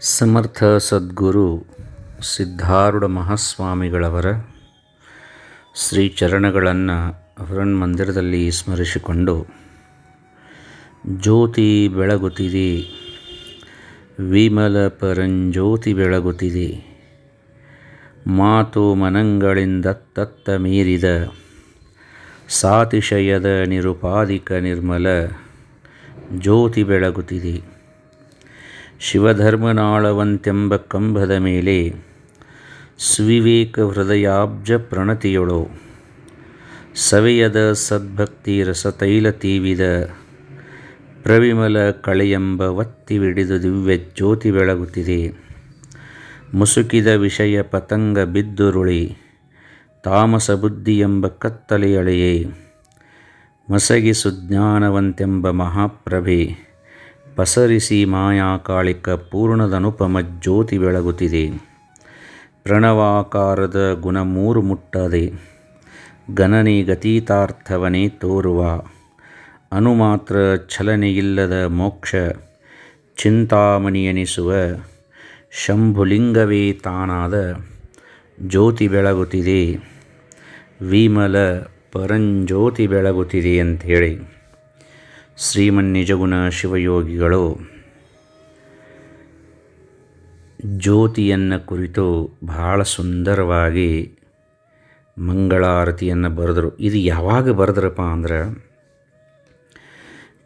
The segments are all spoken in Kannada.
ಸಮರ್ಥ ಸದ್ಗುರು ಸಿದ್ಧಾರೂಢ ಮಹಾಸ್ವಾಮಿಗಳವರ ಶ್ರೀ ಚರಣಗಳನ್ನು ಮಂದಿರದಲ್ಲಿ ಸ್ಮರಿಸಿಕೊಂಡು, ಜ್ಯೋತಿ ಬೆಳಗುತ್ತಿದೆ, ವಿಮಲ ಪರಂಜ್ಯೋತಿ ಬೆಳಗುತ್ತಿದೆ, ಮಾತು ಮನಂಗಳಿಂದ ತತ್ತ ಮೀರಿದ, ಸಾತಿಶಯದ ನಿರುಪಾದಿಕ ನಿರ್ಮಲ ಜ್ಯೋತಿ ಬೆಳಗುತ್ತಿದೆ. ಶಿವಧರ್ಮನಾಳವಂತೆಂಬ ಕಂಬದ ಮೇಲೆ ಸುವಿವೇಕ ಹೃದಯಾಬ್ಜ ಪ್ರಣತಿಯೊಳು ಸವೆಯದ ಸದ್ಭಕ್ತಿ ರಸತೈಲ ತೀವಿದ ಪ್ರವಿಮಲ ಕಳೆಯೆಂಬ ಒತ್ತಿವಿಡಿದು ದಿವ್ಯ ಜ್ಯೋತಿ ಬೆಳಗುತ್ತಿದೆ. ಮುಸುಕಿದ ವಿಷಯ ಪತಂಗ ಬಿದ್ದುರುಳಿ, ತಾಮಸ ಬುದ್ಧಿ ಎಂಬ ಕತ್ತಲೆಯಳೆಯೇ ಮಸಗಿಸು ಜ್ಞಾನವಂತೆಂಬ ಮಹಾಪ್ರಭೆ. ಪಸರಿಸಿ ಮಾಯಾಕಾಳಿಕ ಪೂರ್ಣದನುಪಮ ಜ್ಯೋತಿ ಬೆಳಗುತ್ತಿದೆ. ಪ್ರಣವಾಕಾರದ ಗುಣ ಮೂರು ಮುಟ್ಟದೆ. ಗಣನೆ ಗತೀತಾರ್ಥವನೇ ತೋರುವ. ಅನುಮಾತ್ರ ಛಲನೆಯಿಲ್ಲದ ಮೋಕ್ಷ. ಚಿಂತಾಮಣಿಯೆನಿಸುವ. ಶಂಭುಲಿಂಗವೇ ತಾನಾದ ಜ್ಯೋತಿ ಬೆಳಗುತ್ತಿದೆ. ವಿಮಲ ಪರಂಜ್ಯೋತಿ ಬೆಳಗುತ್ತಿದೆ ಅಂಥೇಳಿ ಶ್ರೀಮನ್ ನಿಜಗುಣ ಶಿವಯೋಗಿಗಳು ಜ್ಯೋತಿಯನ್ನು ಕುರಿತು ಬಹಳ ಸುಂದರವಾಗಿ ಮಂಗಳಾರತಿಯನ್ನು ಬರೆದರು. ಇದು ಯಾವಾಗ ಬರೆದ್ರಪ್ಪ ಅಂದ್ರೆ,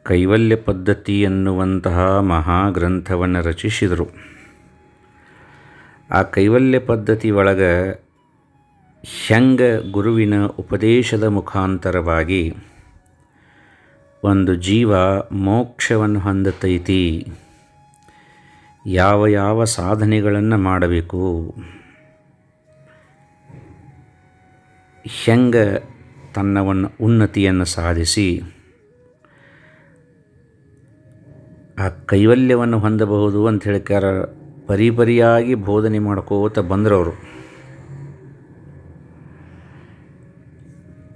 ಕೈವಲ್ಯ ಪದ್ಧತಿ ಎನ್ನುವಂತಹ ಮಹಾಗ್ರಂಥವನ್ನು ರಚಿಸಿದರು. ಆ ಕೈವಲ್ಯ ಪದ್ಧತಿ ಒಳಗೆ ಹೆಂಗ ಗುರುವಿನ ಉಪದೇಶದ ಮುಖಾಂತರವಾಗಿ ಒಂದು ಜೀವ ಮೋಕ್ಷವನ್ನು ಹೊಂದತೈತಿ. ಯಾವ ಯಾವ ಸಾಧನೆಗಳನ್ನು ಮಾಡಬೇಕು? ಹೆಂಗೆ ತನ್ನವನ್ನು ಉನ್ನತಿಯನ್ನು ಸಾಧಿಸಿ? ಆ ಕೈವಲ್ಯವನ್ನು ಹೊಂದಬಹುದು ಅಂತ ಹೇಳ್ಕಾರ ಪರಿಪರಿಯಾಗಿ ಬೋಧನೆ ಮಾಡ್ಕೋತ ಬಂದ್ರವರು.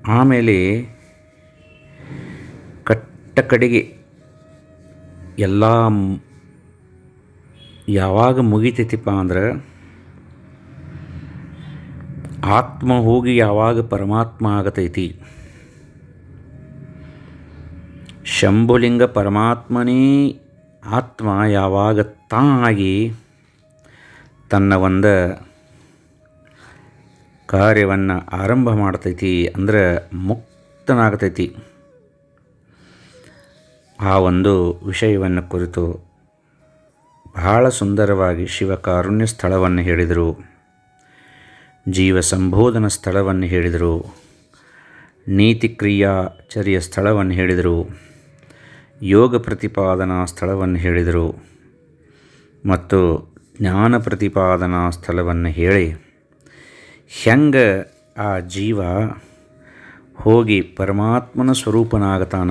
ಆಮೇಲೆ ಕಟ್ಟ ಕಡೆಗೆ ಎಲ್ಲ ಯಾವಾಗ ಮುಗಿತೈತಿಪ್ಪ ಅಂದ್ರೆ ಆತ್ಮ ಹೋಗಿ ಯಾವಾಗ ಪರಮಾತ್ಮ ಆಗತೈತಿ? ಶಂಭುಲಿಂಗ ಪರಮಾತ್ಮನೇ ಆತ್ಮ ಯಾವಾಗ ತಾಗಿ ತನ್ನ ಒಂದು ಕಾರ್ಯವನ್ನು ಆರಂಭ ಮಾಡ್ತೈತಿ ಅಂದ್ರೆ ಮುಕ್ತನಾಗತೈತಿ. ಆ ಒಂದು ವಿಷಯವನ್ನು ಕುರಿತು ಬಹಳ ಸುಂದರವಾಗಿ ಶಿವಕಾರುಣ್ಯ ಸ್ಥಳವನ್ನು ಹೇಳಿದರು. ಜೀವ ಸಂಬೋಧನ ಸ್ಥಳವನ್ನು ಹೇಳಿದರು. ನೀತಿ ಕ್ರಿಯಾಚರ್ಯ ಸ್ಥಳವನ್ನು ಹೇಳಿದರು. ಯೋಗ ಪ್ರತಿಪಾದನಾ ಸ್ಥಳವನ್ನು ಹೇಳಿದರು. ಮತ್ತು ಜ್ಞಾನ ಪ್ರತಿಪಾದನಾ ಸ್ಥಳವನ್ನು ಹೇಳಿ ಹೆಂಗೆ ಆ ಜೀವ ಹೋಗಿ ಪರಮಾತ್ಮನ ಸ್ವರೂಪನಾಗತಾನ?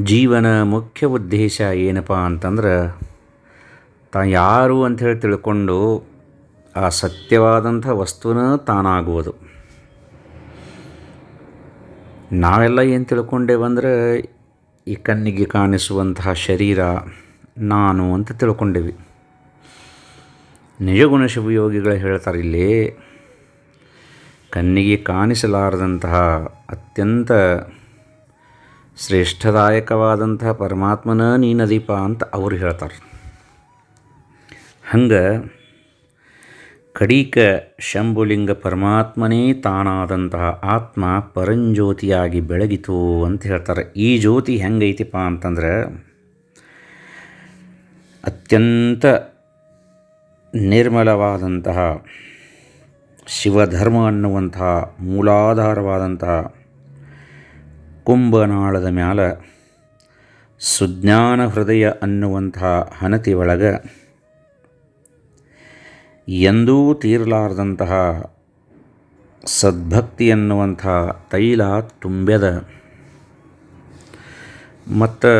ಜೀವನ ಮುಖ್ಯ ಉದ್ದೇಶ ಏನಪ್ಪ ಅಂತಂದ್ರೆ ತಾ ಯಾರು ಅಂಥೇಳಿ ತಿಳ್ಕೊಂಡು ಆ ಸತ್ಯವಾದಂಥ ವಸ್ತುನ ತಾನಾಗುವುದು. ನಾವೆಲ್ಲ ಏನು ತಿಳ್ಕೊಂಡೇವಂದ್ರೆ ಈ ಕಣ್ಣಿಗೆ ಕಾಣಿಸುವಂತಹ ಶರೀರ, ನಾನು ಅಂತ ತಿಳ್ಕೊಂಡೇವಿ. ನಿಜಗುಣ ಶಿವಯೋಗಿಗಳು ಹೇಳ್ತಾರೆ ಇಲ್ಲಿ, ಕಣ್ಣಿಗೆ ಕಾಣಿಸಲಾರದಂತಹ ಅತ್ಯಂತ ಶ್ರೇಷ್ಠದಾಯಕವಾದಂತಹ ಪರಮಾತ್ಮನ ನೀನದೀಪ ಅಂತ ಅವರು ಹೇಳ್ತಾರೆ. ಹಂಗೆ ಕಡೀಕ ಶಂಭುಲಿಂಗ ಪರಮಾತ್ಮನೇ ತಾನಾದಂತಹ ಆತ್ಮ ಪರಂಜ್ಯೋತಿಯಾಗಿ ಬೆಳಗಿತು ಅಂತ ಹೇಳ್ತಾರೆ. ಈ ಜ್ಯೋತಿ ಹೆಂಗೈತಿಪ್ಪ ಅಂತಂದ್ರೆ ಅತ್ಯಂತ ನಿರ್ಮಲವಾದಂತಹ ಶಿವಧರ್ಮ ಅನ್ನುವಂತಹ ಮೂಲಾಧಾರವಾದಂತಹ ಕುಂಭನಾಳದ ಮ್ಯಾಲ ಸುಜ್ಞಾನ ಹೃದಯ ಅನ್ನುವಂಥ ಹನತಿ ಒಳಗೆ ಎಂದೂ ತೀರಲಾರದಂತಹ ಸದ್ಭಕ್ತಿ ಅನ್ನುವಂಥ ತೈಲ ತುಂಬ್ಯದ ಮತ್ತು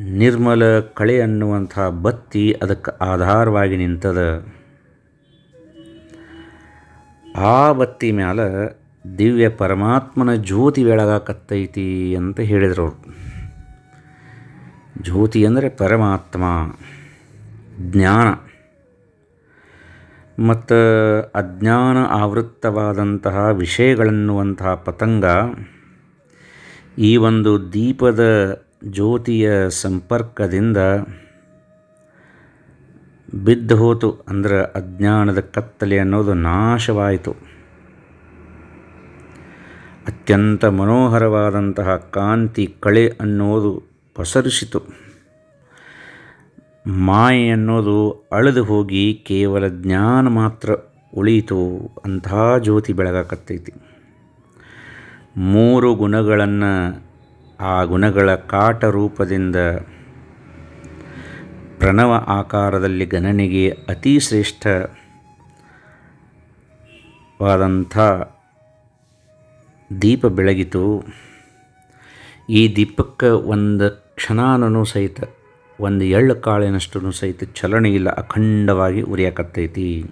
ನಿರ್ಮಲ ಕಳೆ ಅನ್ನುವಂಥ ಬತ್ತಿ ಅದಕ್ಕೆ ಆಧಾರವಾಗಿ ನಿಂತದ. ಆ ಬತ್ತಿ ಮ್ಯಾಲ ದಿವ್ಯ ಪರಮಾತ್ಮನ ಜ್ಯೋತಿ ಬೆಳಗಾಕತ್ತೈತಿ ಅಂತ ಹೇಳಿದರು ಅವರು. ಜ್ಯೋತಿ ಅಂದರೆ ಪರಮಾತ್ಮ, ಜ್ಞಾನ. ಮತ್ತು ಅಜ್ಞಾನ ಆವೃತ್ತವಾದಂತಹ ವಿಷಯಗಳನ್ನುವಂತಹ ಪತಂಗ ಈ ಒಂದು ದೀಪದ ಜ್ಯೋತಿಯ ಸಂಪರ್ಕದಿಂದ ಬಿದ್ದು ಹೋತು ಅಂದ್ರೆ ಅಜ್ಞಾನದ ಕತ್ತಲೆ ಅನ್ನೋದು ನಾಶವಾಯಿತು. ಅತ್ಯಂತ ಮನೋಹರವಾದಂತಹ ಕಾಂತಿ ಕಳೆ ಅನ್ನೋದು ಪಸರಿಸಿತು. ಮಾಯೆ ಅನ್ನೋದು ಅಳೆದು ಹೋಗಿ ಕೇವಲ ಜ್ಞಾನ ಮಾತ್ರ ಉಳಿಯಿತು ಅಂತಹ ಜ್ಯೋತಿ ಬೆಳಗಾಕತ್ತೈತಿ ಮೂರು ಗುಣಗಳನ್ನು ಆ ಗುಣಗಳ ಕಾಟ ರೂಪದಿಂದ ಪ್ರಣವ ಆಕಾರದಲ್ಲಿ ಗಣನೆಗೆ ಅತಿ ಶ್ರೇಷ್ಠವಾದಂಥ ದೀಪ ಬೆಳಗಿತು. ಈ ದೀಪಕ್ಕೆ ಒಂದು ಕ್ಷಣನೂ ಸಹಿತ, ಒಂದು ಎಳ್ಳು ಕಾಳಿನಷ್ಟು ಸಹಿತ ಚಲನೆ ಇಲ್ಲ, ಅಖಂಡವಾಗಿ ಉರಿಯಾಕತ್ತೈತಿ.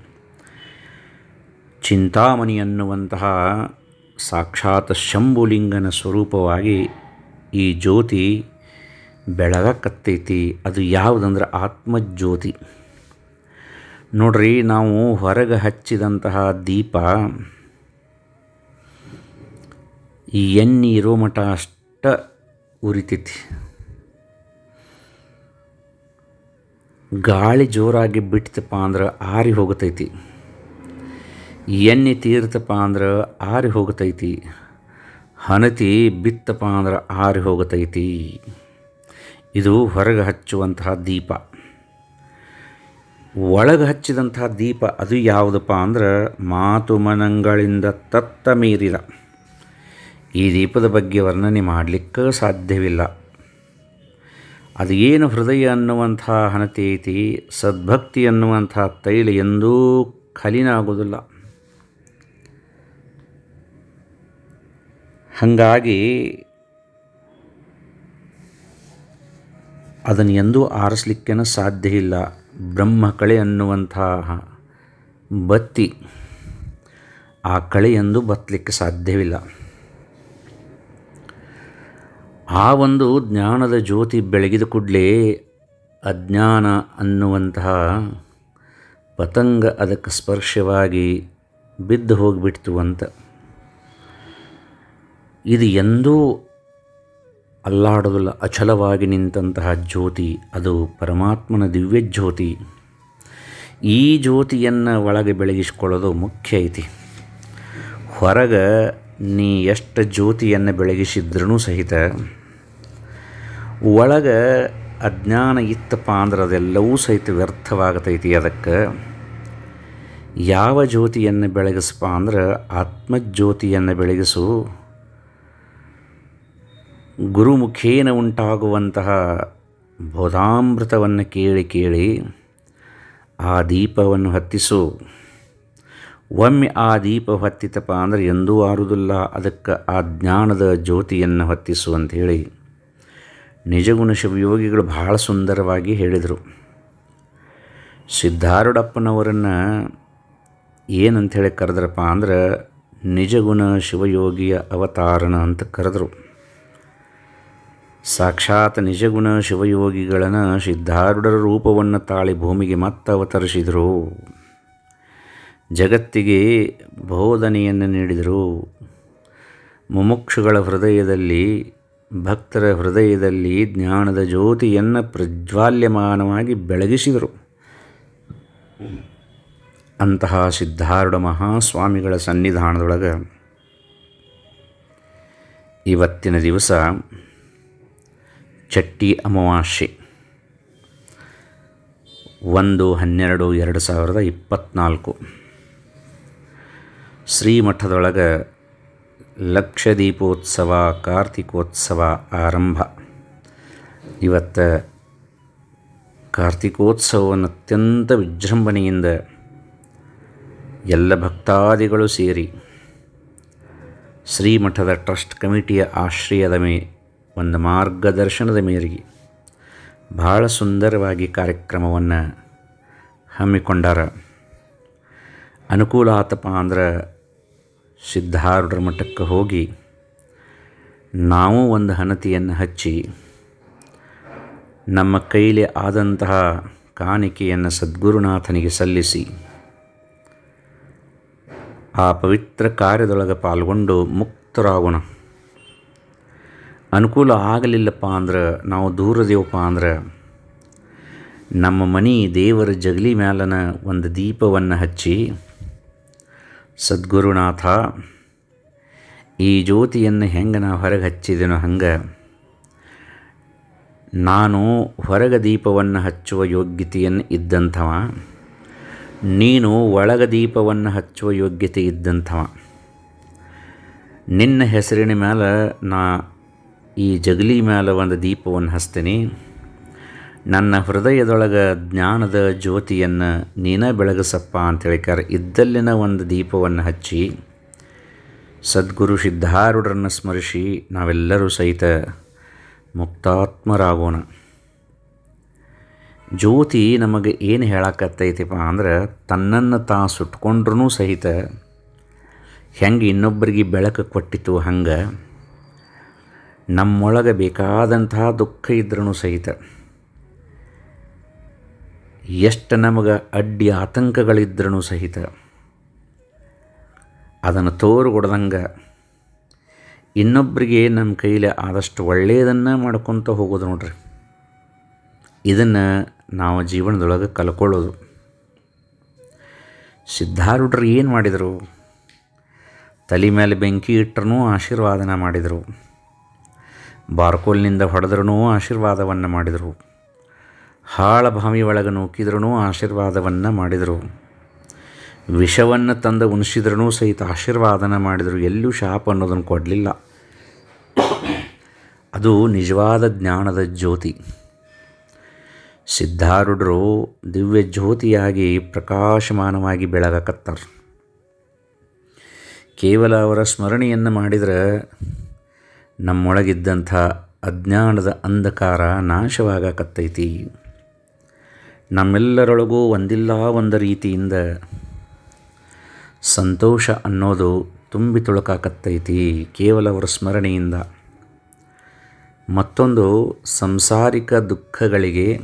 ಚಿಂತಾಮಣಿ ಅನ್ನುವಂತಹ ಸಾಕ್ಷಾತ್ ಶಂಭುಲಿಂಗನ ಸ್ವರೂಪವಾಗಿ ಈ ಜ್ಯೋತಿ ಬೆಳಗಕತ್ತೈತಿ. ಅದು ಯಾವುದಂದ್ರೆ ಆತ್ಮಜ್ಯೋತಿ. ನೋಡ್ರಿ, ನಾವು ಹೊರಗೆ ಹಚ್ಚಿದಂತಹ ದೀಪ ಈ ಎಣ್ಣೆ ಇರೋ ಮಠ ಅಷ್ಟ ಉರಿತೈತಿ. ಗಾಳಿ ಜೋರಾಗಿ ಬಿಡ್ತಪ್ಪ ಅಂದ್ರೆ ಆರಿ ಹೋಗತೈತಿ. ಎಣ್ಣೆ ತೀರ್ತಪ್ಪ ಅಂದ್ರೆ ಆರಿ ಹೋಗತೈತಿ. ಹನತಿ ಬಿತ್ತಪ್ಪ ಅಂದ್ರೆ ಆರಿ ಹೋಗತೈತಿ. ಇದು ಹೊರಗೆ ಹಚ್ಚುವಂತಹ ದೀಪ. ಒಳಗೆ ಹಚ್ಚಿದಂತಹ ದೀಪ ಅದು ಯಾವುದಪ್ಪ ಅಂದ್ರೆ ಮಾತು ಮನಂಗಳಿಂದ ತತ್ತ ಮೀರಿದ ಈ ದೀಪದ ಬಗ್ಗೆ ವರ್ಣನೆ ಮಾಡಲಿಕ್ಕೆ ಸಾಧ್ಯವಿಲ್ಲ. ಅದು ಏನು ಹೃದಯ ಅನ್ನುವಂಥ ಹಣತೆ ಐತಿ, ಸದ್ಭಕ್ತಿ ಅನ್ನುವಂಥ ತೈಲ ಎಂದೂ ಖಲಿನಾಗೋದಿಲ್ಲ ಹಾಗಾಗಿ ಅದನ್ನು ಎಂದೂ ಆರಿಸ್ಲಿಕ್ಕೇನ ಸಾಧ್ಯ ಇಲ್ಲ. ಬ್ರಹ್ಮ ಕಳೆ ಅನ್ನುವಂಥ ಬತ್ತಿ ಆ ಕಳೆ ಎಂದು ಬತ್ತಲಿಕ್ಕೆ ಸಾಧ್ಯವಿಲ್ಲ. ಆ ಒಂದು ಜ್ಞಾನದ ಜ್ಯೋತಿ ಬೆಳಗಿದ ಕೂಡಲೇ ಅಜ್ಞಾನ ಅನ್ನುವಂತಹ ಪತಂಗ ಅದಕ್ಕೆ ಸ್ಪರ್ಶವಾಗಿ ಬಿದ್ದು ಹೋಗಿಬಿಡ್ತು ಅಂತ. ಇದು ಎಂದೂ ಅಲ್ಲಾಡೋದಿಲ್ಲ, ಅಚಲವಾಗಿ ನಿಂತಹ ಜ್ಯೋತಿ, ಅದು ಪರಮಾತ್ಮನ ದಿವ್ಯ ಜ್ಯೋತಿ. ಈ ಜ್ಯೋತಿಯನ್ನು ಒಳಗೆ ಬೆಳಗಿಸ್ಕೊಳ್ಳೋದು ಮುಖ್ಯ ಐತಿ. ಹೊರಗೆ ನೀ ಎಷ್ಟು ಜ್ಯೋತಿಯನ್ನು ಬೆಳಗಿಸಿದ್ರೂ ಸಹಿತ ಒಳಗೆ ಅಜ್ಞಾನ ಇತ್ತಪ್ಪ ಅಂದ್ರೆ ಅದೆಲ್ಲವೂ ಸಹಿತ ವ್ಯರ್ಥವಾಗತೈತಿ. ಅದಕ್ಕೆ ಯಾವ ಜ್ಯೋತಿಯನ್ನು ಬೆಳಗಿಸಪ್ಪ ಅಂದ್ರೆ ಆತ್ಮಜ್ಯೋತಿಯನ್ನು ಬೆಳಗಿಸು. ಗುರುಮುಖೇನ ಉಂಟಾಗುವಂತಹ ಬೋಧಾಮೃತವನ್ನು ಕೇಳಿ ಕೇಳಿ ಆ ದೀಪವನ್ನು ಹತ್ತಿಸು. ಒಮ್ಮೆ ಆ ದೀಪ ಹೊತ್ತಿತಪ್ಪ ಅಂದರೆ ಎಂದೂ ಆರುವುದಿಲ್ಲ. ಅದಕ್ಕೆ ಆ ಜ್ಞಾನದ ಜ್ಯೋತಿಯನ್ನು ಹೊತ್ತಿಸು ಅಂಥೇಳಿ ನಿಜಗುಣ ಶಿವಯೋಗಿಗಳು ಬಹಳ ಸುಂದರವಾಗಿ ಹೇಳಿದರು. ಸಿದ್ಧಾರೂಢಪ್ಪನವರನ್ನು ಏನಂಥೇಳಿ ಕರೆದ್ರಪ್ಪ ಅಂದ್ರೆ ನಿಜಗುಣ ಶಿವಯೋಗಿಯ ಅವತಾರಣ ಅಂತ ಕರೆದರು. ಸಾಕ್ಷಾತ್ ನಿಜಗುಣ ಶಿವಯೋಗಿಗಳನ್ನು ಸಿದ್ಧಾರೂಢರ ರೂಪವನ್ನು ತಾಳಿ ಭೂಮಿಗೆ ಮತ್ತೆ ಅವತರಿಸಿದರು ಜಗತ್ತಿಗೆ ಬೋಧನೆಯನ್ನು ನೀಡಿದರು. ಮುಮುಕ್ಷುಗಳ ಹೃದಯದಲ್ಲಿ, ಭಕ್ತರ ಹೃದಯದಲ್ಲಿ ಜ್ಞಾನದ ಜ್ಯೋತಿಯನ್ನು ಪ್ರಜ್ವಾಲ್ಯಮಾನವಾಗಿ ಬೆಳಗಿಸಿದರು. ಅಂತಹ ಸಿದ್ಧಾರೂಢ ಮಹಾಸ್ವಾಮಿಗಳ ಸನ್ನಿಧಾನದೊಳಗೆ ಇವತ್ತಿನ ದಿವಸ ಚಟ್ಟಿ ಅಮಾವಾಸ್ಯೆ, ಒಂದು ಹನ್ನೆರಡು ಎರಡು ಸಾವಿರದ ಇಪ್ಪತ್ತ್ನಾಲ್ಕು ಶ್ರೀಮಠದೊಳಗೆ ಲಕ್ಷದೀಪೋತ್ಸವ, ಕಾರ್ತಿಕೋತ್ಸವ ಆರಂಭ. ಇವತ್ತು ಕಾರ್ತಿಕೋತ್ಸವವನ್ನು ಅತ್ಯಂತ ವಿಜೃಂಭಣೆಯಿಂದ ಎಲ್ಲ ಭಕ್ತಾದಿಗಳು ಸೇರಿ ಶ್ರೀಮಠದ ಟ್ರಸ್ಟ್ ಕಮಿಟಿಯ ಆಶ್ರಯದ ಮೇ, ಒಂದು ಮಾರ್ಗದರ್ಶನದ ಮೇರೆಗೆ ಭಾಳ ಸುಂದರವಾಗಿ ಕಾರ್ಯಕ್ರಮವನ್ನು ಹಮ್ಮಿಕೊಂಡಾರ. ಅನುಕೂಲ ಆತಪ್ಪ ಅಂದ್ರೆ ಸಿದ್ಧಾರೂಢರ ಮಠಕ್ಕೆ ಹೋಗಿ ನಾವು ಒಂದು ಹನತಿಯನ್ನು ಹಚ್ಚಿ ನಮ್ಮ ಕೈಲಿ ಆದಂತಹ ಕಾಣಿಕೆಯನ್ನು ಸದ್ಗುರುನಾಥನಿಗೆ ಸಲ್ಲಿಸಿ ಆ ಪವಿತ್ರ ಕಾರ್ಯದೊಳಗೆ ಪಾಲ್ಗೊಂಡು ಮುಕ್ತರಾಗೋಣ. ಅನುಕೂಲ ಆಗಲಿಲ್ಲಪ್ಪ ಅಂದ್ರೆ ನಾವು ದೂರದೇವಪ್ಪ ಅಂದ್ರೆ ನಮ್ಮ ಮನೆ ದೇವರ ಜಗಲಿ ಮ್ಯಾಲನ ಒಂದು ದೀಪವನ್ನು ಹಚ್ಚಿ ಸದ್ಗುರುನಾಥ, ಈ ಜ್ಯೋತಿಯನ್ನು ಹೆಂಗೆ ನಾ ಹೊರಗೆ ಹಚ್ಚಿದೆನೋ ಹಂಗೆ, ನಾನು ಹೊರಗ ದೀಪವನ್ನು ಹಚ್ಚುವ ಯೋಗ್ಯತೆಯನ್ನು ಇದ್ದಂಥವ, ನೀನು ಒಳಗ ದೀಪವನ್ನು ಹಚ್ಚುವ ಯೋಗ್ಯತೆ ಇದ್ದಂಥವ. ನಿನ್ನ ಹೆಸರಿನ ಮೇಲೆ ನಾ ಈ ಜಗಲಿ ಮೇಲೆ ಒಂದು ದೀಪವನ್ನು ಹಚ್ತೀನಿ. ನನ್ನ ಹೃದಯದೊಳಗೆ ಜ್ಞಾನದ ಜ್ಯೋತಿಯನ್ನು ನೀನೇ ಬೆಳಗಸಪ್ಪ ಅಂತೇಳಿಕಾರ ಇದ್ದಲ್ಲಿನ ಒಂದು ದೀಪವನ್ನು ಹಚ್ಚಿ ಸದ್ಗುರು ಸಿದ್ಧಾರೂಢರನ್ನು ಸ್ಮರಿಸಿ ನಾವೆಲ್ಲರೂ ಸಹಿತ ಮುಕ್ತಾತ್ಮರಾಗೋಣ. ಜ್ಯೋತಿ ನಮಗೆ ಏನು ಹೇಳಕತ್ತೈತಿಪ್ಪ ಅಂದ್ರೆ ತನ್ನನ್ನು ತಾ ಸುಟ್ಕೊಂಡ್ರೂ ಸಹಿತ ಹೆಂಗೆ ಇನ್ನೊಬ್ಬರಿಗೆ ಬೆಳಕು ಕೊಟ್ಟಿತು ಹಂಗೆ ನಮ್ಮೊಳಗೆ ಬೇಕಾದಂತಹ ದುಃಖ ಇದ್ರೂ ಸಹಿತ ಎಷ್ಟು ನಮಗೆ ಅಡ್ಡಿ ಆತಂಕಗಳಿದ್ರೂ ಸಹಿತ ಅದನ್ನು ತೋರು ಕೊಡ್ದಂಗೆ ಇನ್ನೊಬ್ಬರಿಗೆ ನಮ್ಮ ಕೈಲಿ ಆದಷ್ಟು ಒಳ್ಳೆಯದನ್ನು ಮಾಡ್ಕೊತ ಹೋಗೋದು ನೋಡ್ರಿ. ಇದನ್ನು ನಾವು ಜೀವನದೊಳಗೆ ಕಲ್ಕೊಳ್ಳೋದು. ಸಿದ್ಧಾರೂಢರು ಏನು ಮಾಡಿದರು? ತಲೆ ಮೇಲೆ ಬೆಂಕಿ ಇಟ್ಟರೂ ಆಶೀರ್ವಾದನ ಮಾಡಿದರು. ಬಾರ್ಕೋಲ್ನಿಂದ ಹೊಡೆದ್ರೂ ಆಶೀರ್ವಾದವನ್ನು ಮಾಡಿದರು. ಹಾಳ ಬಾವಿ ಒಳಗೆ ನೂಕಿದ್ರೂ ಆಶೀರ್ವಾದವನ್ನು ಮಾಡಿದರು. ವಿಷವನ್ನು ತಂದು ಉಣಿಸಿದ್ರೂ ಸಹಿತ ಆಶೀರ್ವಾದನ ಮಾಡಿದರು. ಎಲ್ಲೂ ಶಾಪ ಅನ್ನೋದನ್ನು ಕೊಡಲಿಲ್ಲ. ಅದು ನಿಜವಾದ ಜ್ಞಾನದ ಜ್ಯೋತಿ. ಸಿದ್ಧಾರೂಢರು ದಿವ್ಯ ಜ್ಯೋತಿಯಾಗಿ ಪ್ರಕಾಶಮಾನವಾಗಿ ಬೆಳಗಕತ್ತಾರೆ ಕೇವಲ ಅವರ ಸ್ಮರಣೆಯನ್ನು ಮಾಡಿದರೆ ನಮ್ಮೊಳಗಿದ್ದಂಥ ಅಜ್ಞಾನದ ಅಂಧಕಾರ ನಾಶವಾಗಕತ್ತೈತಿ. ನಮ್ಮೆಲ್ಲರೊಳಗೂ ಒಂದಿಲ್ಲ ಒಂದು ರೀತಿಯಿಂದ ಸಂತೋಷ ಅನ್ನೋದು ತುಂಬಿ ತುಳುಕಾಕತ್ತೈತಿ ಕೇವಲ ಅವರ ಸ್ಮರಣೆಯಿಂದ. ಮತ್ತೊಂದು ಸಂಸಾರಿಕ ದುಃಖಗಳಿಗೆ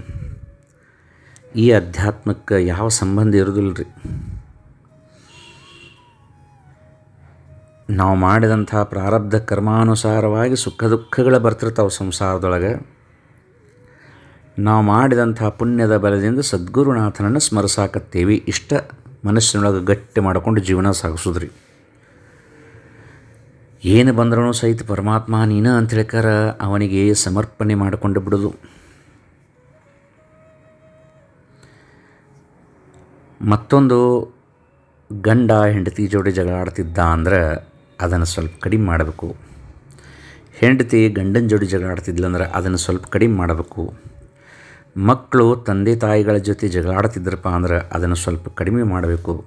ಈ ಅಧ್ಯಾತ್ಮಕ್ಕೆ ಯಾವ ಸಂಬಂಧ ಇರೋದಿಲ್ಲ ರೀ ನಾವು ಮಾಡಿದಂಥ ಪ್ರಾರಬ್ಧ ಕರ್ಮಾನುಸಾರವಾಗಿ ಸುಖ ದುಃಖಗಳು ಬರ್ತಿರ್ತಾವೆ ಸಂಸಾರದೊಳಗೆ. ನಾವು ಮಾಡಿದಂಥ ಪುಣ್ಯದ ಬಲದಿಂದ ಸದ್ಗುರುನಾಥನನ್ನು ಸ್ಮರಿಸಾಕತ್ತೇವೆ. ಇಷ್ಟ ಮನಸ್ಸಿನೊಳಗೆ ಗಟ್ಟಿ ಮಾಡಿಕೊಂಡು ಜೀವನ ಸಾಗಿಸೋದ್ರಿ. ಏನು ಬಂದ್ರೂ ಸಹಿತ ಪರಮಾತ್ಮ ನೀನ ಅಂತ ಹೇಳ್ಕಾರ ಅವನಿಗೆ ಸಮರ್ಪಣೆ ಮಾಡಿಕೊಂಡು ಬಿಡೋದು. ಮತ್ತೊಂದು ಗಂಡ ಹೆಂಡತಿ ಜೋಡಿ ಜಗಳ ಆಡ್ತಿದ್ದ ಅಂದ್ರೆ ಅದನ್ನು ಸ್ವಲ್ಪ ಕಡಿಮೆ ಮಾಡಬೇಕು. ಹೆಂಡತಿ ಗಂಡನ ಜೋಡಿ ಜಗಳ ಆಡ್ತಿದ್ಲಂದ್ರೆ ಅದನ್ನು ಸ್ವಲ್ಪ ಕಡಿಮೆ ಮಾಡಬೇಕು. ಮಕ್ಕಳು ತಂದೆ ತಾಯಿಗಳ ಜೊತೆ ಜಗಳಾಡ್ತಿದ್ರಪ್ಪ ಅಂದ್ರೆ ಅದನ್ನು ಸ್ವಲ್ಪ ಕಡಿಮೆ ಮಾಡಬೇಕು.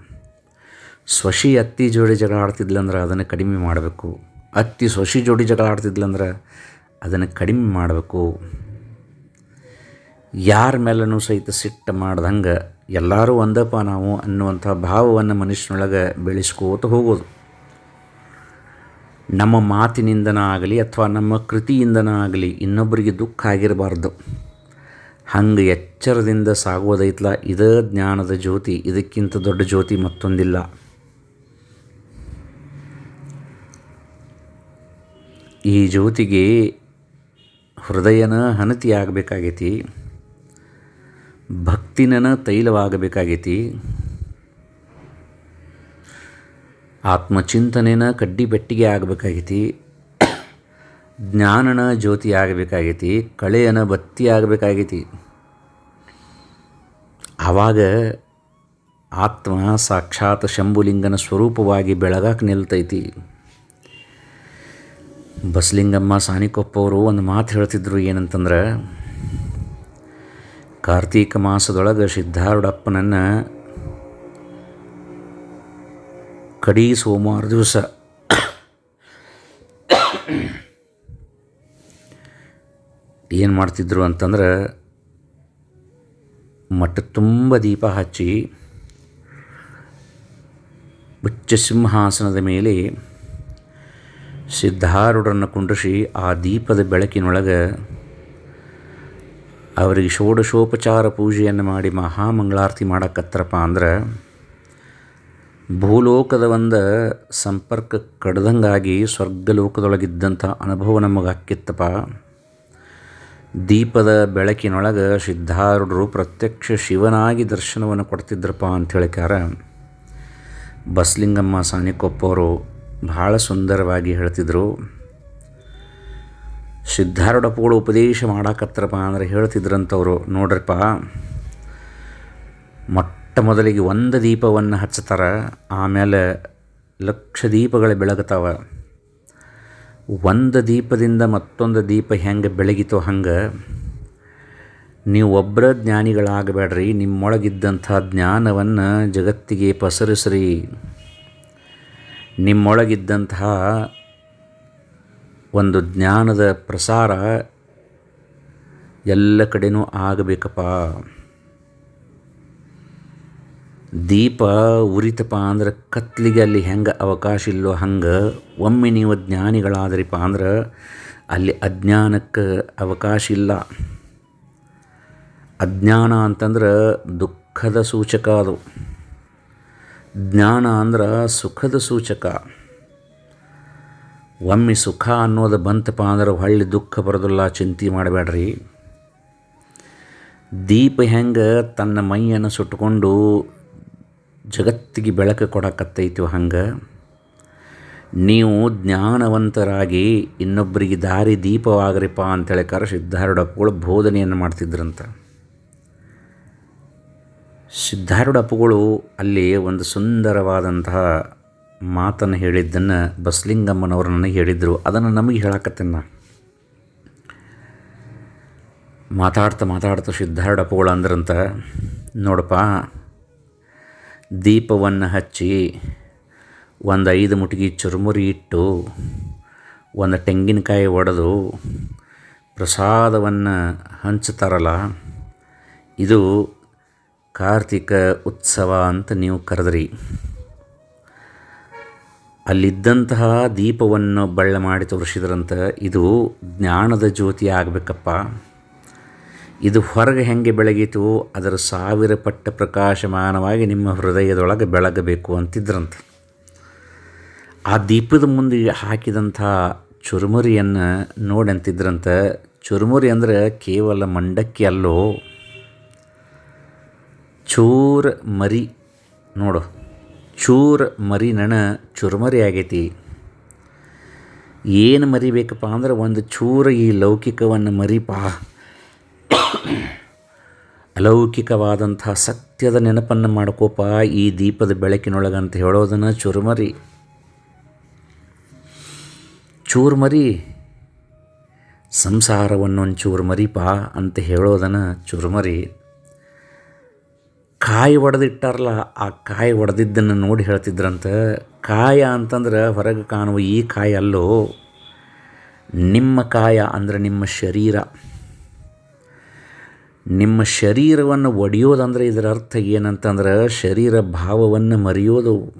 ಸ್ವಶಿ ಅತ್ತಿ ಜೋಡಿ ಜಗಳ ಆಡ್ತಿದ್ಲಂದ್ರೆ ಅದನ್ನು ಕಡಿಮೆ ಮಾಡಬೇಕು. ಅತ್ತಿ ಸ್ವಶಿ ಜೋಡಿ ಜಗಳ ಆಡ್ತಿದ್ಲಂದ್ರೆ ಅದನ್ನು ಕಡಿಮೆ ಮಾಡಬೇಕು. ಯಾರ ಮೇಲೂ ಸಹಿತ ಸಿಟ್ಟು ಮಾಡ್ದಂಗೆ ಎಲ್ಲರೂ ಒಂದಪ್ಪ ನಾವು ಅನ್ನುವಂಥ ಭಾವವನ್ನು ಮನುಷ್ಯನೊಳಗೆ ಬೆಳೆಸ್ಕೋತ ಹೋಗೋದು. ನಮ್ಮ ಮಾತಿನಿಂದನ ಆಗಲಿ ಅಥವಾ ನಮ್ಮ ಕೃತಿಯಿಂದನ ಆಗಲಿ ಇನ್ನೊಬ್ಬರಿಗೆ ದುಃಖ ಆಗಿರಬಾರ್ದು. ಹಂಗೆ ಎಚ್ಚರದಿಂದ ಸಾಗುವುದೈತ್ಲ? ಇದೇ ಜ್ಞಾನದ ಜ್ಯೋತಿ, ಇದಕ್ಕಿಂತ ದೊಡ್ಡ ಜ್ಯೋತಿ ಮತ್ತೊಂದಿಲ್ಲ. ಈ ಜ್ಯೋತಿಗೆ ಹೃದಯನ ಹನತಿ ಆಗಬೇಕಾಗೈತಿ ಭಕ್ತಿನ ತೈಲವಾಗಬೇಕಾಗೈತಿ, ಆತ್ಮಚಿಂತನೆನ ಕಡ್ಡಿ ಬೆಟ್ಟಿಗೆ ಆಗಬೇಕಾಗೈತಿ ಜ್ಞಾನನ ಜ್ಯೋತಿ ಆಗಬೇಕಾಗೈತಿ ಕಳೆಯನ ಬತ್ತಿ ಆಗಬೇಕಾಗೈತಿ ಆವಾಗ ಆತ್ಮ ಸಾಕ್ಷಾತ್ ಶಂಭುಲಿಂಗನ ಸ್ವರೂಪವಾಗಿ ಬೆಳಗಾಕ ನಿಲ್ತೈತಿ. ಬಸಲಿಂಗಮ್ಮ ಸಾನಿಕೊಪ್ಪವರು ಒಂದು ಮಾತು ಹೇಳ್ತಿದ್ರು ಏನಂತಂದ್ರೆ, ಕಾರ್ತೀಕ ಮಾಸದೊಳಗೆ ಸಿದ್ಧಾರೂಢಪ್ಪನನ್ನು ಕಡೀ ಸೋಮವಾರ ದಿವಸ ಏನು ಮಾಡ್ತಿದ್ರು ಅಂತಂದ್ರೆ ಮಠ ತುಂಬ ದೀಪ ಹಚ್ಚಿ ಉಚ್ಚ ಸಿಂಹಾಸನದ ಮೇಲೆ ಸಿದ್ಧಾರೂಢರನ್ನು ಕುಂಡ್ರಿಸಿ ಆ ದೀಪದ ಬೆಳಕಿನೊಳಗೆ ಅವರಿಗೆ ಷೋಡಶೋಪಚಾರ ಪೂಜೆಯನ್ನು ಮಾಡಿ ಮಹಾಮಂಗಳಾರತಿ ಮಾಡಕತ್ತಾರಪ್ಪ ಅಂದ್ರೆ ಭೂಲೋಕದ ಒಂದು ಸಂಪರ್ಕ ಕಡ್ದಂಗಾಗಿ ಸ್ವರ್ಗಲೋಕದೊಳಗಿದ್ದಂಥ ಅನುಭವ ನಮಗೆ ಆಕ್ಕಿತ್ತಪ್ಪ ದೀಪದ ಬೆಳಕಿನೊಳಗೆ ಸಿದ್ಧಾರೂಢರು ಪ್ರತ್ಯಕ್ಷ ಶಿವನಾಗಿ ದರ್ಶನವನ್ನು ಕೊಡ್ತಿದ್ರಪ್ಪ ಅಂತ ಹೇಳಿಕಾರ ಬಸ್ಲಿಂಗಮ್ಮ ಸಾನಿಕೊಪ್ಪವರು ಭಾಳ ಸುಂದರವಾಗಿ ಹೇಳ್ತಿದ್ರು. ಸಿದ್ಧಾರೂಢಪ್ಪಗಳು ಉಪದೇಶ ಮಾಡಾಕತ್ರಪ್ಪ ಅಂದರೆ ಹೇಳ್ತಿದ್ರಂಥವ್ರು ನೋಡ್ರಪ್ಪ, ಮೊಟ್ಟ ಮೊದಲಿಗೆ ಒಂದು ದೀಪವನ್ನು ಹಚ್ತಾರೆ ಆಮೇಲೆ ಲಕ್ಷ ದೀಪಗಳು ಬೆಳಗ್ತಾವ. ಒಂದು ದೀಪದಿಂದ ಮತ್ತೊಂದು ದೀಪ ಹೆಂಗೆ ಬೆಳಗಿತೋ ಹಂಗೆ, ನೀವು ಒಬ್ಬರ ಜ್ಞಾನಿಗಳಾಗಬೇಡ್ರಿ, ನಿಮ್ಮೊಳಗಿದ್ದಂಥ ಜ್ಞಾನವನ್ನು ಜಗತ್ತಿಗೆ ಪಸರಿಸ್ರಿ. ನಿಮ್ಮೊಳಗಿದ್ದಂತಹ ಒಂದು ಜ್ಞಾನದ ಪ್ರಸಾರ ಎಲ್ಲ ಕಡೆಯೂ ಆಗಬೇಕಪ್ಪ. ದೀಪ ಉರಿತಪ್ಪ ಅಂದ್ರೆ ಕತ್ಲಿಗೆ ಅಲ್ಲಿ ಹೆಂಗೆ ಅವಕಾಶ ಇಲ್ಲೋ ಹಂಗೆ, ಒಮ್ಮೆ ನೀವು ಜ್ಞಾನಿಗಳಾದ್ರಿಪ್ಪ ಅಂದ್ರೆ ಅಲ್ಲಿ ಅಜ್ಞಾನಕ್ಕೆ ಅವಕಾಶ ಇಲ್ಲ. ಅಜ್ಞಾನ ಅಂತಂದ್ರೆ ದುಃಖದ ಸೂಚಕ ಅದು. ಜ್ಞಾನ ಅಂದ್ರೆ ಸುಖದ ಸೂಚಕ. ಒಮ್ಮೆ ಸುಖ ಅನ್ನೋದು ಬಂತಪ್ಪ ಅಂದ್ರೆ ಹೊಳ್ಳಿ ದುಃಖ ಬರೋದಿಲ್ಲ, ಚಿಂತೆ ಮಾಡಬೇಡ್ರಿ. ದೀಪ ಹೆಂಗೆ ತನ್ನ ಮೈಯನ್ನು ಸುಟ್ಟುಕೊಂಡು ಜಗತ್ತಿಗೆ ಬೆಳಕು ಕೊಡಕತ್ತೈತು ಹಂಗೆ? ನೀವು ಜ್ಞಾನವಂತರಾಗಿ ಇನ್ನೊಬ್ಬರಿಗೆ ದಾರಿ ದೀಪವಾಗ್ರಿಪ್ಪ ಅಂತೇಳಿ ಕರ ಸಿದ್ಧಾರೂಢಪ್ಪಗಳು ಬೋಧನೆಯನ್ನು ಮಾಡ್ತಿದ್ರಂತ. ಸಿದ್ಧಾರೂಢಪ್ಪಗಳು ಅಲ್ಲಿ ಒಂದು ಸುಂದರವಾದಂತಹ ಮಾತನ್ನು ಹೇಳಿದ್ದನ್ನು ಬಸಲಿಂಗಮ್ಮನವರು ನನಗೆ ಹೇಳಿದರು. ಅದನ್ನು ನಮಗೆ ಹೇಳಕತ್ತೇನೆ ಮಾತಾಡ್ತಾ ಮಾತಾಡ್ತಾ ಸಿದ್ಧಾರೂಢಪ್ಪಗಳು ಅಂದ್ರಂತ, ನೋಡಪ್ಪ ದೀಪವನ್ನು ಹಚ್ಚಿ ಒಂದು ಐದು ಮುಟ್ಗಿ ಚುರುಮುರಿ ಇಟ್ಟು ಒಂದು ತೆಂಗಿನಕಾಯಿ ಒಡೆದು ಪ್ರಸಾದವನ್ನು ಹಂಚ್ತಾರಲ್ಲ ಇದು ಕಾರ್ತಿಕ ಉತ್ಸವ ಅಂತ ನೀವು ಕರೆದ್ರಿ. ಅಲ್ಲಿದ್ದಂತಹ ದೀಪವನ್ನು ಬಳ್ಳ ಮಾಡಿ ತೋರಿಸಿದ್ರಂತ ಇದು ಜ್ಞಾನದ ಜ್ಯೋತಿ ಆಗಬೇಕಪ್ಪ. ಇದು ಹೊರಗೆ ಹೆಂಗೆ ಬೆಳಗಿತು? ಅದರ ಸಾವಿರ ಪಟ್ಟ ಪ್ರಕಾಶಮಾನವಾಗಿ ನಿಮ್ಮ ಹೃದಯದೊಳಗೆ ಬೆಳಗಬೇಕು ಅಂತಿದ್ರಂತೆ. ಆ ದೀಪದ ಮುಂದೆ ಹಾಕಿದಂಥ ಚುರುಮುರಿಯನ್ನು ನೋಡಿ ಅಂತಿದ್ರಂತೆ. ಚುರುಮುರಿ ಅಂದರೆ ಕೇವಲ ಮಂಡಕ್ಕಿ ಅಲ್ಲೋ? ಚೂರ್ ಮರಿ ನೋಡು. ಚೂರ್ ಮರಿ ನಣ ಚುರುಮರಿ ಆಗೈತಿ. ಏನು ಮರಿಬೇಕಪ್ಪ ಅಂದ್ರೆ ಒಂದು ಚೂರ ಈ ಲೌಕಿಕವನ್ನು ಮರಿಪಾ. ಅಲೌಕಿಕವಾದಂಥ ಸತ್ಯದ ನೆನಪನ್ನು ಮಾಡ್ಕೋಪ ಈ ದೀಪದ ಬೆಳಕಿನೊಳಗೆ ಅಂತ ಹೇಳೋದನ್ನು ಚುರುಮರಿ. ಚೂರ್ಮರಿ ಸಂಸಾರವನ್ನು ಒಂಚೂರು ಮರಿಪಾ ಅಂತ ಹೇಳೋದನ್ನು ಚುರುಮರಿ. ಕಾಯಿ ಒಡೆದಿಟ್ಟಾರಲ್ಲ, ಆ ಕಾಯಿ ಒಡೆದಿದ್ದನ್ನು ನೋಡಿ ಹೇಳ್ತಿದ್ರಂತ, ಕಾಯ ಅಂತಂದ್ರೆ ಹೊರಗೆ ಕಾಣುವ ಈ ಕಾಯಿ ಅಲ್ಲೋ ನಿಮ್ಮ ಕಾಯ ಅಂದರೆ ನಿಮ್ಮ ಶರೀರ. ನಿಮ್ಮ ಶರೀರವನ್ನು ಒಡೆಯೋದಂದ್ರೆ ಇದರ ಅರ್ಥ ಏನಂತಂದ್ರೆ ಶರೀರ ಭಾವವನ್ನು ಮರೆಯೋದು.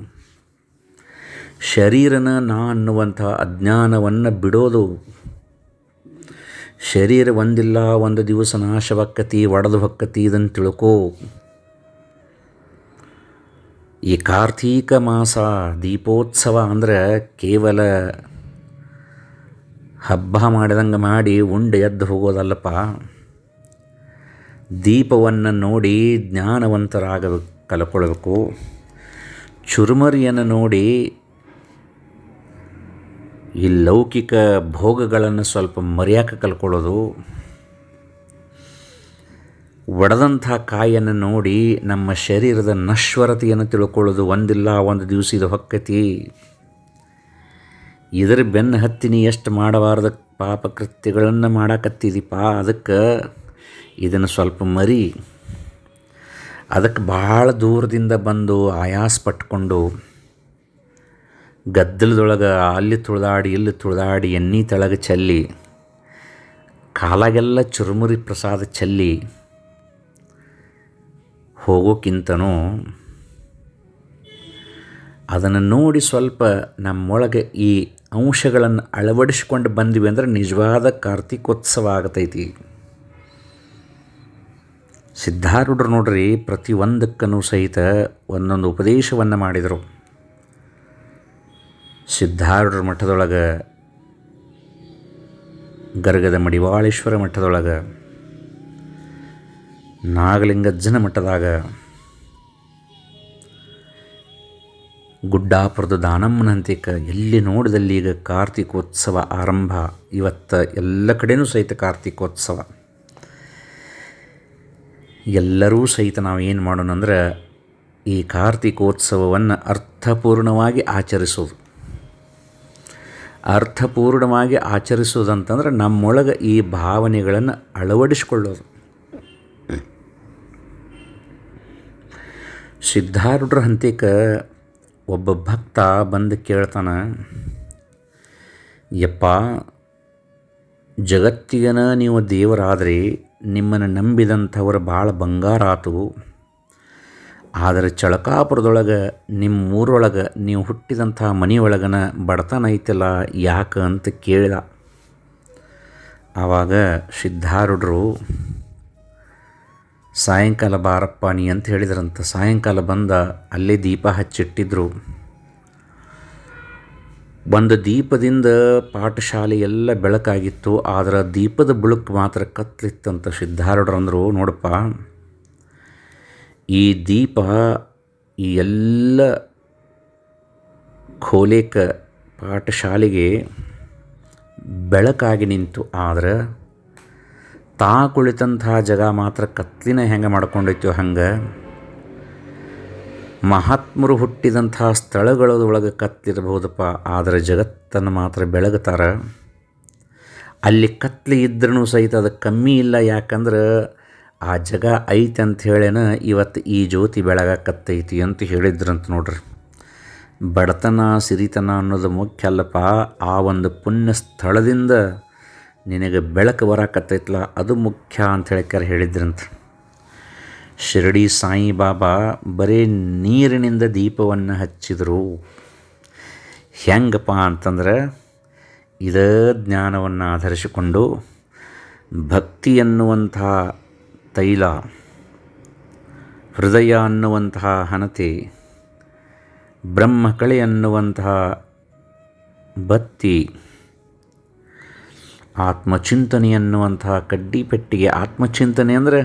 ಶರೀರನ ನಾ ಅನ್ನುವಂಥ ಅಜ್ಞಾನವನ್ನು ಬಿಡೋದು. ಶರೀರ ಒಂದಿಲ್ಲ, ಒಂದು ದಿವಸ ನಾಶವಕ್ಕತಿ ಒಡೆದು ಹೊಕ್ಕತಿ ಇದನ್ನು ತಿಳ್ಕೋ. ಈ ಕಾರ್ತೀಕ ಮಾಸ ದೀಪೋತ್ಸವ ಅಂದರೆ ಕೇವಲ ಹಬ್ಬ ಮಾಡಿದಂಗೆ ಮಾಡಿ ಉಂಡೆ ಎದ್ದು ಹೋಗೋದಲ್ಲಪ್ಪ. ದೀಪವನ್ನು ನೋಡಿ ಜ್ಞಾನವಂತರಾಗಬೇಕು ಕಲ್ಕೊಳ್ಬೇಕು. ಚುರುಮರಿಯನ್ನು ನೋಡಿ ಈ ಲೌಕಿಕ ಭೋಗಗಳನ್ನು ಸ್ವಲ್ಪ ಮರ್ಯಾಕ ಕಲ್ಕೊಳ್ಳೋದು. ಒಡೆದಂಥ ಕಾಯನ್ನು ನೋಡಿ ನಮ್ಮ ಶರೀರದ ನಶ್ವರತೆಯನ್ನು ತಿಳ್ಕೊಳ್ಳೋದು. ಒಂದಿಲ್ಲ, ಒಂದು ದಿವಸ ಇದು ಹೊಕ್ಕತಿ. ಇದರ ಬೆನ್ನು ಹತ್ತಿನಿ, ಎಷ್ಟು ಮಾಡಬಾರ್ದ ಪಾಪಕೃತ್ಯಗಳನ್ನು ಮಾಡಾಕತ್ತಿದೀಪ ಅದಕ್ಕೆ ಇದನ್ನು ಸ್ವಲ್ಪ ಮರಿ. ಅದಕ್ಕೆ ಭಾಳ ದೂರದಿಂದ ಬಂದು ಆಯಾಸ ಪಟ್ಕೊಂಡು ಗದ್ದಲದೊಳಗೆ ಅಲ್ಲಿ ತುಳಿದಾಡಿ, ಇಲ್ಲಿ ತುಳಿದಾಡಿ ಎಣ್ಣೆ ತೆಳಗೆ ಚೆಲ್ಲಿ, ಕಾಲಾಗೆಲ್ಲ ಚುರುಮುರಿ ಪ್ರಸಾದ ಚೆಲ್ಲಿ ಹೋಗೋಕ್ಕಿಂತನೂ ಅದನ್ನು ನೋಡಿ ಸ್ವಲ್ಪ ನಮ್ಮೊಳಗೆ ಈ ಅಂಶಗಳನ್ನು ಅಳವಡಿಸ್ಕೊಂಡು ಬಂದ್ವಿ ಅಂದರೆ ನಿಜವಾದ ಕಾರ್ತಿಕೋತ್ಸವ ಆಗತೈತಿ. ಸಿದ್ಧಾರೂಢರು ನೋಡ್ರಿ ಪ್ರತಿಯೊಂದಕ್ಕೂ ಸಹಿತ ಒಂದೊಂದು ಉಪದೇಶವನ್ನು ಮಾಡಿದರು. ಸಿದ್ಧಾರೂಢರ ಮಠದೊಳಗೆ, ಗರ್ಗದ ಮಡಿವಾಳೇಶ್ವರ ಮಠದೊಳಗೆ, ನಾಗಲಿಂಗಜ್ಜನ ಮಠದಾಗ, ಗುಡ್ಡಾಪುರದ ದಾನಮ್ಮನಂತಿಕ ಎಲ್ಲಿ ನೋಡಿದಲ್ಲಿ ಈಗ ಕಾರ್ತಿಕೋತ್ಸವ ಆರಂಭ, ಇವತ್ತು ಎಲ್ಲ ಕಡೆಯೂ ಸಹಿತ ಕಾರ್ತಿಕೋತ್ಸವ. ಎಲ್ಲರೂ ಸಹಿತ ನಾವು ಏನು ಮಾಡೋಣ ಅಂದ್ರೆ ಈ ಕಾರ್ತಿಕೋತ್ಸವವನ್ನು ಅರ್ಥಪೂರ್ಣವಾಗಿ ಆಚರಿಸೋದು. ಅರ್ಥಪೂರ್ಣವಾಗಿ ಆಚರಿಸೋದಂತಂದ್ರೆ ನಮ್ಮೊಳಗೆ ಈ ಭಾವನೆಗಳನ್ನು ಅಳವಡಿಸ್ಕೊಳ್ಳೋದು. ಸಿದ್ಧಾರೂಢರ ಹಂತಿಕ ಒಬ್ಬ ಭಕ್ತ ಬಂದು ಕೇಳ್ತಾನ, ಯಪ್ಪ, ಜಗತ್ತಿಗನ ನೀವು ದೇವರಾದರೆ ನಿಮ್ಮನ್ನು ನಂಬಿದಂಥವ್ರು ಭಾಳ ಬಂಗಾರ ಆತು. ಆದರೆ ಚಳಕಾಪುರದೊಳಗೆ ನಿಮ್ಮ ಊರೊಳಗೆ, ನೀವು ಹುಟ್ಟಿದಂಥ ಮನೆಯೊಳಗನ ಬಡತನ ಐತಲ್ಲ, ಯಾಕೆ ಅಂತ ಕೇಳಿದ ಆವಾಗ ಸಿದ್ಧಾರುಡ್ರು ಸಾಯಂಕಾಲ ಬಾರಪ್ಪ ನೀ ಅಂತ ಹೇಳಿದ್ರಂತ. ಸಾಯಂಕಾಲ ಬಂದ, ಅಲ್ಲೇ ದೀಪ ಹಚ್ಚಿಟ್ಟಿದ್ರು. ಒಂದು ದೀಪದಿಂದ ಪಾಠಶಾಲೆ ಎಲ್ಲ ಬೆಳಕಾಗಿತ್ತು, ಆದರೆ ದೀಪದ ಬೆಳಕು ಮಾತ್ರ ಕತ್ತಲಿತ್ತಂತ ಸಿದ್ಧಾರೂಢರಂದರು, ನೋಡಪ್ಪ. ಈ ದೀಪ ಈ ಎಲ್ಲ ಖೋಲೇಕ ಪಾಠಶಾಲೆಗೆ ಬೆಳಕಾಗಿ ನಿಂತು, ಆದರೆ ತಾ ಕುಳಿತಂಥ ಜಗ ಮಾತ್ರ ಕತ್ಲಿನ ಹೆಂಗೆ ಮಾಡ್ಕೊಂಡೈತೋ ಹಂಗೆ? ಮಹಾತ್ಮರು ಹುಟ್ಟಿದಂತಹ ಸ್ಥಳಗಳದೊಳಗೆ ಕತ್ತಿರಬಹುದಪ್ಪ ಆದರೆ ಜಗತ್ತನ್ನು ಮಾತ್ರ ಬೆಳಗುತ್ತಾರ? ಅಲ್ಲಿ ಕತ್ಲಿ ಇದ್ರೂ ಸಹಿತ ಅದು ಕಮ್ಮಿ ಇಲ್ಲ. ಯಾಕಂದ್ರೆ ಆ ಜಗ ಐತೆ ಅಂತ ಹೇಳೇನ ಇವತ್ತು ಈ ಜ್ಯೋತಿ ಬೆಳಗಾಕತ್ತೈತಿ ಅಂತ ಹೇಳಿದ್ರಂತ ನೋಡ್ರಿ. ಬಡತನ, ಸಿರಿತನ ಅನ್ನೋದು ಮುಖ್ಯ ಅಲ್ಲಪ್ಪ. ಆ ಒಂದು ಪುಣ್ಯ ಸ್ಥಳದಿಂದ ನಿನಗೆ ಬೆಳಕು ಬರಾಕತ್ತೈತಲ್ಲ, ಅದು ಮುಖ್ಯ ಅಂತ ಹೇಳಿಕಾರ ಹೇಳಿದ್ರಂತ. ಶಿರಡಿ ಸಾಯಿಬಾಬಾ ಬರೀ ನೀರಿನಿಂದ ದೀಪವನ್ನು ಹಚ್ಚಿದರು. ಹೆಂಗಪ್ಪ ಅಂತಂದ್ರೆ ಇದೇ ಜ್ಞಾನವನ್ನು ಆಧರಿಸಿಕೊಂಡು ಭಕ್ತಿ ಅನ್ನುವಂಥ ತೈಲ, ಹೃದಯ ಅನ್ನುವಂತಹ ಹಣತೆ ಬ್ರಹ್ಮಕಳೆ ಅನ್ನುವಂತಹ ಬತ್ತಿ ಆತ್ಮಚಿಂತನೆ ಅನ್ನುವಂತಹ ಕಡ್ಡಿ ಪೆಟ್ಟಿಗೆ. ಆತ್ಮಚಿಂತನೆ ಅಂದರೆ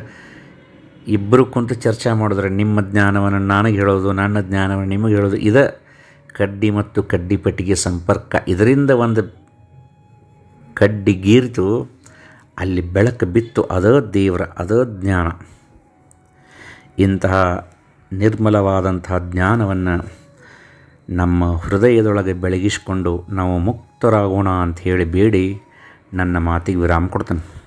ಇಬ್ಬರು ಕುಂತು ಚರ್ಚೆ ಮಾಡಿದ್ರೆ ನಿಮ್ಮ ಜ್ಞಾನವನ್ನು ನನಗೆ ಹೇಳೋದು, ನನ್ನ ಜ್ಞಾನವನ್ನು ನಿಮಗೆ ಹೇಳೋದು, ಇದ ಕಡ್ಡಿ ಮತ್ತು ಕಡ್ಡಿ ಪೆಟ್ಟಿಗೆ ಸಂಪರ್ಕ. ಇದರಿಂದ ಒಂದು ಕಡ್ಡಿ ಗೀರ್ತು, ಅಲ್ಲಿ ಬೆಳಕು ಬಿತ್ತು, ಅದೋ ದೇವರ, ಅದೋ ಜ್ಞಾನ. ಇಂತಹ ನಿರ್ಮಲವಾದಂತಹ ಜ್ಞಾನವನ್ನು ನಮ್ಮ ಹೃದಯದೊಳಗೆ ಬೆಳಗಿಸಿಕೊಂಡು ನಾವು ಮುಕ್ತರಾಗೋಣ ಅಂತ ಹೇಳಿ ಬೇಡಿ, ನನ್ನ ಮಾತಿಗೆ ವಿರಾಮ ಕೊಡ್ತೇನೆ.